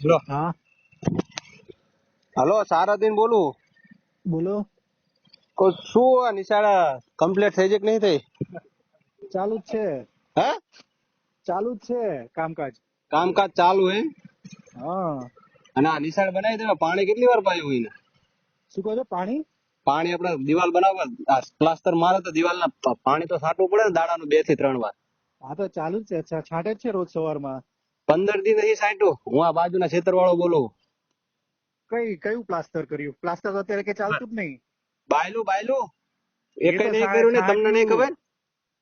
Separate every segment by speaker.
Speaker 1: લો
Speaker 2: હા.
Speaker 1: હલો સારાદીન બોલું.
Speaker 2: બોલો.
Speaker 1: કો શું આ નિશાળા કમ્પ્લીટ થઈ છે કે નહીં થઈ?
Speaker 2: ચાલુ જ છે.
Speaker 1: હે?
Speaker 2: ચાલુ જ છે કામકાજ.
Speaker 1: કામકાજ ચાલુ હે
Speaker 2: હા.
Speaker 1: અને આ નિશાળ બનાવી દેવા પાણી કેટલી વાર પાયું હોય ને
Speaker 2: શું કહો છો પાણી?
Speaker 1: પાણી આપણે દિવાલ બનાવવા આ પ્લાસ્ટર મારે તો દિવાલ ના પાણી તો છાંટવું પડે ને દાડાનું બેથી ત્રણ વાર.
Speaker 2: હા તો ચાલુ જ છે. છા- છાંટે જ છે રોજ સવારમાં.
Speaker 1: પંદર દી નથી છાંટ્યું હું આ બાજુના ખેતર વાળો બોલું.
Speaker 2: કઈ કયું પ્લાસ્ટર કર્યું? પ્લાસ્ટર તો અત્યારે કે ચાલતું જ નહીં.
Speaker 1: બાયલું બાયલું.
Speaker 2: એ કઈ
Speaker 1: નહીં કર્યું ને? તમને નહીં ખબર?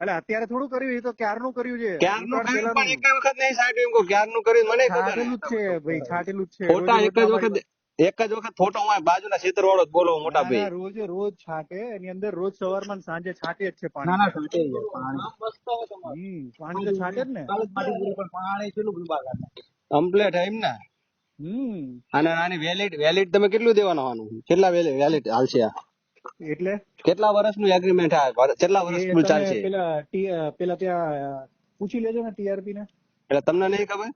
Speaker 2: એટલે અત્યારે થોડું કર્યું એ તો ક્યારનું કર્યું છે?
Speaker 1: ક્યારનું કર્યું? પણ એક વખત નહીં છાંટ્યું એમ કહું. ક્યારનું કર્યું? મને ખબર.
Speaker 2: છાંટેલું જ છે ભાઈ છાટેલું જ છે.
Speaker 1: ફોટા એક જ વખત એક જ વખત ફોટો હું બાજુના ખેતર વાળો જ બોલો મોટા ભાઈ.
Speaker 2: રોજે રોજ છાંટે. એની અંદર રોજ સવારમાં ને સાંજે છાંટે જ છે પાણી.
Speaker 1: ના છાંટે જ પાણી.
Speaker 2: પાણી તો છાંટે જ ને.
Speaker 1: કમ્પ્લેટ એમ ને?
Speaker 2: હમ.
Speaker 1: અને આની વેલિડ વેલિડ તમે કેટલું દેવાના હોવાનું? કેટલા વેલિડ હાલશે આ?
Speaker 2: એટલે?
Speaker 1: કેટલા વર્ષનું એગ્રીમેન્ટ આ? કેટલા વર્ષ
Speaker 2: એ
Speaker 1: ચાલશે?
Speaker 2: પેલા પેલા ત્યાં પૂછી લેજો ને ટીઆરપી ને.
Speaker 1: એટલે તમને નહીં ખબર?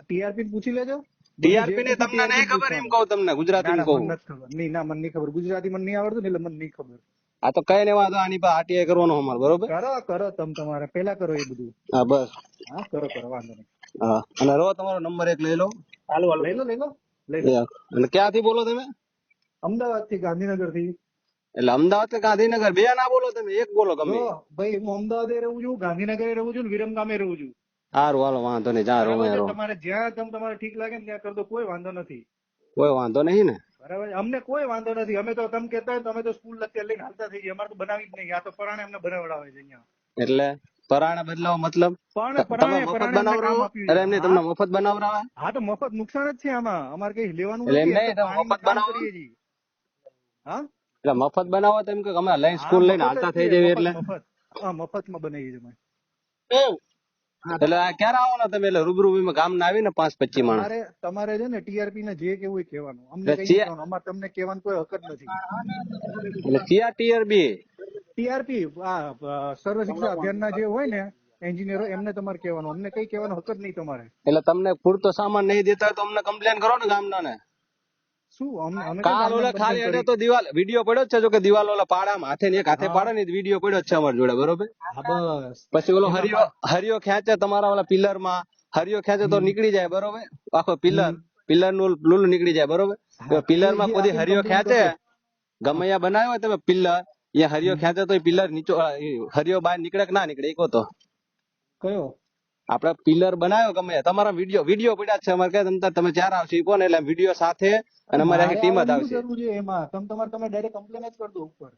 Speaker 2: ટીઆરપી ને પૂછી લેજો.
Speaker 1: ટીઆરપી ને તમને નહીં ખબર એમ કહું તમને ગુજરાતી કહું.
Speaker 2: નહીં ના મને નહીં ખબર. ગુજરાતી મને નહીં આવડતું એટલે મને નહીં ખબર.
Speaker 1: આ તો કઈ નહીં વાંધો આની પર આરટીઆઈ કરવાનો અમારે બરોબર?
Speaker 2: કરો કરો તમે તમારે. પેલા કરો એ બધું.
Speaker 1: હા બસ.
Speaker 2: હા કરો કરો વાંધો નહીં.
Speaker 1: હા અને રો તમારો નંબર એક લઈ લો.
Speaker 2: હાલો લઈ લો લઈ લો. લઈ લો.
Speaker 1: અને ક્યાંથી બોલો તમે?
Speaker 2: અમદાવાદથી ગાંધીનગરથી
Speaker 1: એટલે અમદાવાદ કે ગાંધીનગર? બે ના બોલો તમે એક બોલો ગમે.
Speaker 2: ભાઈ હું અમદાવાદ રહું છું ગાંધીનગર રહું છું ને વિરમગામે રહું છું.
Speaker 1: સારું હાલો વાંધો નહીં જા
Speaker 2: રોમે
Speaker 1: રો
Speaker 2: તમારે જ્યાં તમ તમારે ઠીક લાગે ને ત્યાં કરી કોઈ વાંધો નથી.
Speaker 1: કોઈ વાંધો નહીં ને?
Speaker 2: બરાબર અમને કોઈ વાંધો નથી. અમે તો તમે કહેતા હોય તો અમે તો સ્કૂલ અત્યારે લઈને હાલતા થઈ જઈએ અમારે તો બનાવી જ નહીં. આ તો પરાણે અમને બનાવડાવે છે અહીંયા.
Speaker 1: એટલે પરાણે બદલાવો મતલબ?
Speaker 2: પણ પરાણે
Speaker 1: મફત
Speaker 2: પરાણે અમને કામ
Speaker 1: બનાવરાવો અરે એમને તમને મફત બનાવરાવા
Speaker 2: હા તો મફત નુકસાન જ છે આમાં. અમારે કઈ લેવાનું
Speaker 1: એટલે એમ
Speaker 2: નથી.
Speaker 1: નહીં,
Speaker 2: અમે તો
Speaker 1: તમે મફત બનાવો.
Speaker 2: હા?
Speaker 1: એટલે મફત બનાવો તો એમ કે અમે લઈને સ્કૂલ લઈને હાલતા થઈ
Speaker 2: છે,
Speaker 1: જઈએ
Speaker 2: મફત,
Speaker 1: એટલે.
Speaker 2: મફત. હા મફતમાં બનાવીએ છીએ અમે.
Speaker 1: એટલે ક્યારે આવવાના તમે? એટલે રૂબરૂ ગામ ના આવીને પાંચ પચીસ માણસ.
Speaker 2: તમારે તમારે છે ને ટીઆરપી ને જે કેવું એ કહેવાનું. અમને કઈ અમારે તમને કહેવાનું કોઈ હક જ નથી.
Speaker 1: એટલે સીઆર ટીઆરબી?
Speaker 2: ટીઆરપી આ સર્વ શિક્ષા અભિયાનના જે હોય ને એન્જિનિયરો એમને તમારે કહેવાનું. અમને કઈ કેવાનું હક જ નહીં તમારે.
Speaker 1: એટલે તમને પૂરતો સામાન નહીં દેતા હોય તો અમને કમ્પ્લેન કરો ને ગામના ને.
Speaker 2: શું? અમે
Speaker 1: કાલ ઓલા ખાલી એટલે તો દિવાલ વીડિયો પડ્યો છે જો કે દિવાલ ઓલા પાડામાં હાથે ને એક હાથે પાડે ને વીડિયો પડ્યો છે અમારી જોડે બરોબર?
Speaker 2: બસ.
Speaker 1: પછી ઓલો હરિયો હરિયો ખેંચે તમારા ઓલા પિલરમાં હરિયો ખેંચે તો નીકળી જાય બરોબર? આખો પિલર પિલરનું લૂલું નીકળી જાય બરોબર?
Speaker 2: પિલરમાં
Speaker 1: કોઈ હરિયો ખેંચે. ગમે બનાવ્યો હોય તમે પિલર એ હરિયો ખેંચે તો પિલર નીચો હરિયો બહાર નીકળે કે ના નીકળે? એક તો.
Speaker 2: કયો?
Speaker 1: આપડે પિલર બનાવ્યો ગમે તમારા વીડિયો વીડિયો પડ્યા છે. અમારે કહે તમ તમે ત્યારે આવશે ઈ કહો એટલે વીડિયો સાથે અને અમારે આખી ટીમ જ આવશે.
Speaker 2: એમાં. તમે તમારે તમે ડાયરેક્ટ કમ્પ્લેન જ કરી દો ઉપર.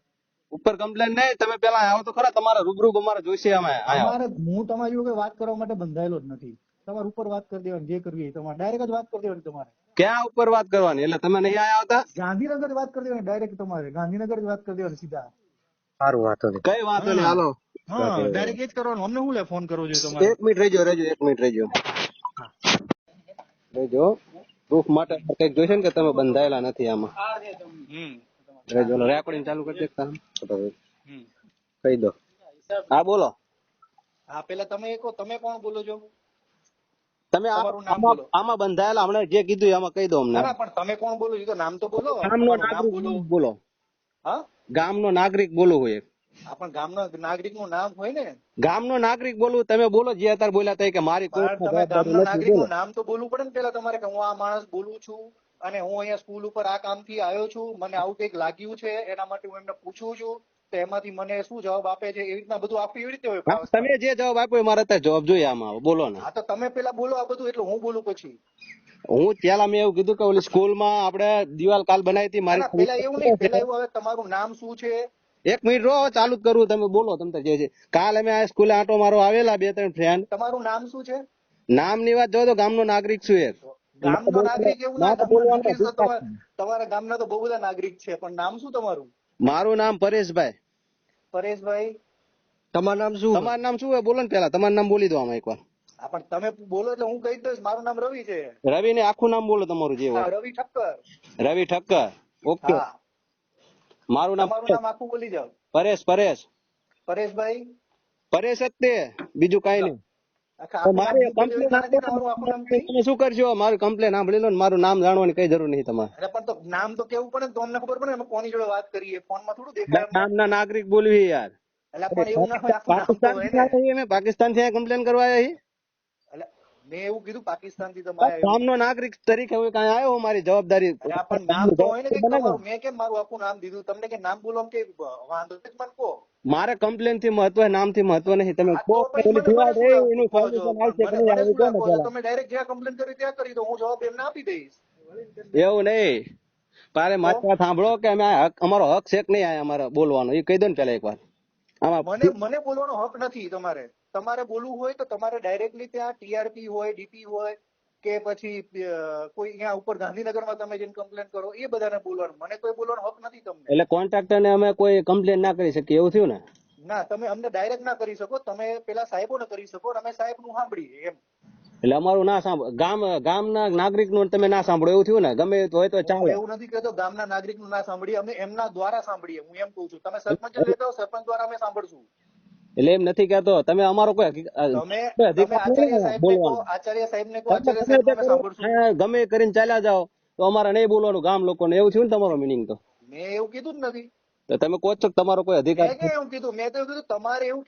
Speaker 1: ઉપર કમ્પ્લેન નહીં તમે પેલા આવો તો ખરા તમારે રૂબરૂ અમારે જોઈશે અમે
Speaker 2: અમારે હું તમારી જોડે વાત કરવા માટે બંધાયેલો જ નથી. તમારે ઉપર વાત કરી દેવાની જે કરવી એ તમારે. ડાયરેક્ટ જ વાત કરી દેવાની તમારે.
Speaker 1: ક્યાં ઉપર વાત કરવાની? એટલે તમે નહીં આયા આવતા?
Speaker 2: ગાંધીનગર વાત કરી દેવાની ડાયરેક્ટ તમારે. ગાંધીનગર જ વાત કરી દેવાની સીધા.
Speaker 1: સારું વાતો કઈ વાતો નહીં? હાલો.
Speaker 2: હા ડાયરેક્ટ એ જ કરવાનું. અમને શું લે ફોન કરવો જોઈએ તમારે?
Speaker 1: એક મિનિટ રહેજો રહેજો એક મિનિટ રહેજો રહેજો પ્રૂફ માટે કંઈક જોઈશે ને કે તમે બંધાયેલા નથી આમાં. રહેજો રેકોર્ડિંગ ચાલુ કરી દેખતા કહી દો. હા બોલો.
Speaker 2: હા પેલા તમે કહો તમે કોણ બોલો છો?
Speaker 1: તમે આમાં બંધાયેલા હમણાં જે કીધું એમાં કહી દો અમને.
Speaker 2: પણ તમે કોણ બોલો છો? નામ તો બોલો.
Speaker 1: ગામનો
Speaker 2: નામ બોલો
Speaker 1: નાગરિક બોલો.
Speaker 2: હા?
Speaker 1: ગામનો નાગરિક બોલો હોય એક.
Speaker 2: આ ગામના નાગરિકનું નામ હોય ને.
Speaker 1: ગામનો નાગરિક બોલવું તમે બોલો જે અત્યારે બોલ્યા હતા કે મારી કોઈ
Speaker 2: પણ તમે ગામના નાગરિકનું નામ તો બોલવું પડે ને પેલા તમારે કે હું આ માણસ બોલું છું અને હું અહીંયા સ્કૂલ ઉપર આ કામથી આવ્યો છું મને આવું કંઈક લાગ્યું છે એના માટે હું એમને પૂછું છું તો એમાંથી મને શું જવાબ આપે છે એવી રીતના બધું આપવું એવી રીતે હોય
Speaker 1: તમે જે જવાબ આપ્યો મારે અત્યારે જવાબ જોઈએ આમાં બોલો ને.
Speaker 2: હા તો તમે પેલા બોલો આ બધું એટલે હું બોલું પછી.
Speaker 1: હું પેલા મેં એવું કીધું કે ઓલી સ્કૂલમાં આપણે દિવાલ કાલ બનાવી હતી મારી
Speaker 2: પેલા એવું નહીં પેલા એવું હવે તમારું નામ શું છે
Speaker 1: એક મિનિટ રો ચાલુ જ કરું તમે બોલો તમને જે છે કાલ અમે આ સ્કૂલે આંટો મારો આવેલા બે ત્રણ ફ્રેન્ડ
Speaker 2: તમારું નામ શું છે?
Speaker 1: નામની વાત જો તો ગામનો નાગરિક છું એક.
Speaker 2: ગામનો નાગરિક એવું ના તમારા ગામના તો બહુ બધા નાગરિક છે પણ નામ શું તમારું?
Speaker 1: મારું નામ પરેશભાઈ.
Speaker 2: પરેશભાઈ?
Speaker 1: તમારું નામ શું? તમારું નામ શું હોય? બોલો ને પેલા તમારું નામ બોલી દો આમાં એકવાર.
Speaker 2: હા પણ તમે બોલો એટલે હું કહી દઈશ મારું નામ રવિ છે.
Speaker 1: રવિ ને આખું નામ બોલો તમારું જે હોય.
Speaker 2: રવિ ઠક્કર.
Speaker 1: રવિ ઠક્કર. ઓકે.
Speaker 2: હા.
Speaker 1: મારું નામ
Speaker 2: તમારું નામ આખું બોલી જાઓ.
Speaker 1: પરેશ પરેશ.
Speaker 2: પરેશભાઈ?
Speaker 1: પરેશ જ તે. બીજું કઈ નહીં. મારે. તમે શું કરજો મારું કમ્પ્લેન સાંભળી લો ને મારું નામ જાણવાની કઈ જરૂર નહીં તમારે.
Speaker 2: અરે પણ તો નામ તો કેવું પડે તો અમને ખબર પડે અમે કોની જોડે વાત કરીએ? ફોનમાં થોડું દેખાય.
Speaker 1: નામના નાગરિક બોલવી યાર. પાકિસ્તાનથી કમ્પ્લેન કરવા?
Speaker 2: એટલે મેં એવું કીધું
Speaker 1: પાકિસ્તાનથી
Speaker 2: તમારે.
Speaker 1: ગામનો નાગરિક તરીકે હું કાંઈ આવ્યો હું મારી જવાબદારી
Speaker 2: પણ નામ તો હોય ને કે મેં કેમ મારું આખું નામ દીધું? તમને કે નામ બોલો કે વાંધો જ મને કહો.
Speaker 1: મારે કમ્પ્લેનથી મહત્વ નામથી મહત્વ નહીં. તમે કહો હોય,
Speaker 2: શું
Speaker 1: એનું સોલ્યુશન આવશે કે નહીં આવે.
Speaker 2: તમે ડાયરેક્ટ જ્યાં કમ્પ્લેન કરી ત્યાં કરી દો હું જવાબ એમને આપી દઈશ.
Speaker 1: એવું નહીં. તારે માત્ર સાંભળો કે અમે અમારો હક છે કે નહીં અમારે બોલવાનો? એ કહી દો ને પેલા એકવાર આમાં
Speaker 2: મને મને બોલવાનો હક નથી તમારે. તમારે બોલવું હોય તો તમારે ડાયરેક્ટલી ત્યાં ટીઆરપી હોય ડીપી હોય કે પછી કોઈ અહીંયા ઉપર ગાંધીનગરમાં તમે જઈને કમ્પ્લેન કરો એ બધાને બોલવાનું. મને કોઈ બોલવાનો હક નથી તમને.
Speaker 1: એટલે કોન્ટ્રાક્ટરને અમે કોઈ કમ્પ્લેન ના કરી શકીએ એવું થયું ને?
Speaker 2: ના તમે અમને ડાયરેક્ટ ના કરી શકો. તમે પેલા સાહેબોને કરી શકો અને અમે સાહેબનું સાંભળીએ એમ.
Speaker 1: એટલે અમારું ના સાંભળો. ગામ ગામના નાગરિકનું તમે ના સાંભળો એવું થયું ને? ગમે હોય તો ચાલે.
Speaker 2: એવું નથી કહેતો ગામના નાગરિકનું ના સાંભળીએ અમે એમના દ્વારા સાંભળીએ હું એમ કહું છું. તમે સરપંચ લેતા સરપંચ દ્વારા અમે સાંભળશું.
Speaker 1: એટલે એમ નથી કહેતો. તમે અમારો કોઈ ને ગમે કરીને ચાલ્યા જાઓ. તો અમારે નહીં બોલવાનું. ગામ લોકોને એવું થયું ને તમારો મિનિંગ તો.
Speaker 2: મેં એવું કીધું જ નથી.
Speaker 1: તો તમે કહો છો તમારો કોઈ અધિકાર
Speaker 2: એવું કીધું? મેં તો એવું કીધું તમારે એવું